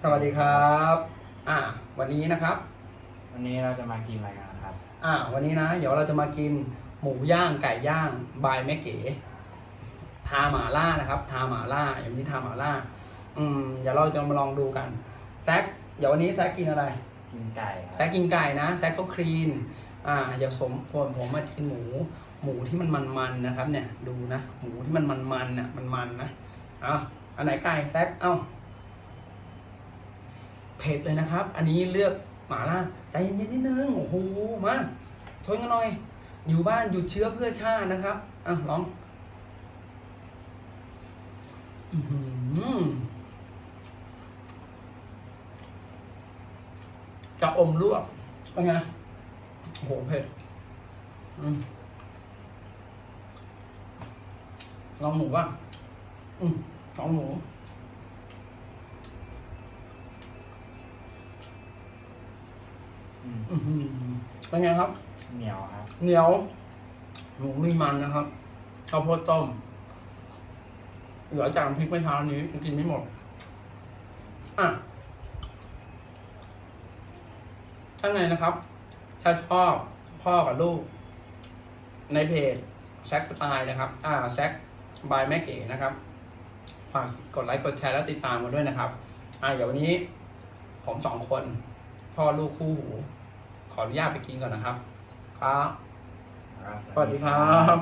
สวัสดีครับอ่าวันนี้นะครับวันนี้เราจะมากินอะไรกันนะครับ อ่าวันนี้นะ เดี๋ยวเราจะมากินหมูย่างไก่ย่างบายแม่เก๋ทาหมาล่านะครับ ทาหมาล่าอย่างนี้ทาหมาล่า อืมเดี๋ยวเราจะมาลองดูกันแซกเดี๋ยววันนี้แซกกินอะไรกินไก่คแซรับกกินไก่นะแซกเขาคลีน อ่าเดี๋ยวสมผมผมมากินหมู หมูที่มันมันๆนะครับ เนี่ยดูนะหมูที่มันมันๆน่ะมันมันๆนะเอาอันไหนไก่แซกเอ้า เผ็ดเลยนะครับ อันนี้เลือกหมาล่าใจเย็นๆนิดนึง โอ้โห มาชนกันหน่อย อยู่บ้านหยุดเชื้อเพื่อชาตินะครับ อะลองอือหือจะอมลวกเป็นไงโหเผ็ดอลองหมูบ้างอืมลองหมู อืมอือหือเป็นไงครับ เหนียวครับเหนียว หมูมีมันนะครับข้าวโพดต้ม เหลือจากน้ำพริกเมื่อเช้านี้กินไม่หมด อะข้างในนะครับ ถ้าชอบพ่อกับลูก ในเพจแซกสไตล์นะครับ อ่าแซกบายแม่เก๋นะครับ ฝากกดไลค์กดแชร์แล้วติดตามมาด้วยนะครับ อ่าเดี๋ยววันนี้ ผมสองคน พ่อลูกคู่หูขออนุญาตไปกินก่อนนะครับ ครับครับสวัสดีครับ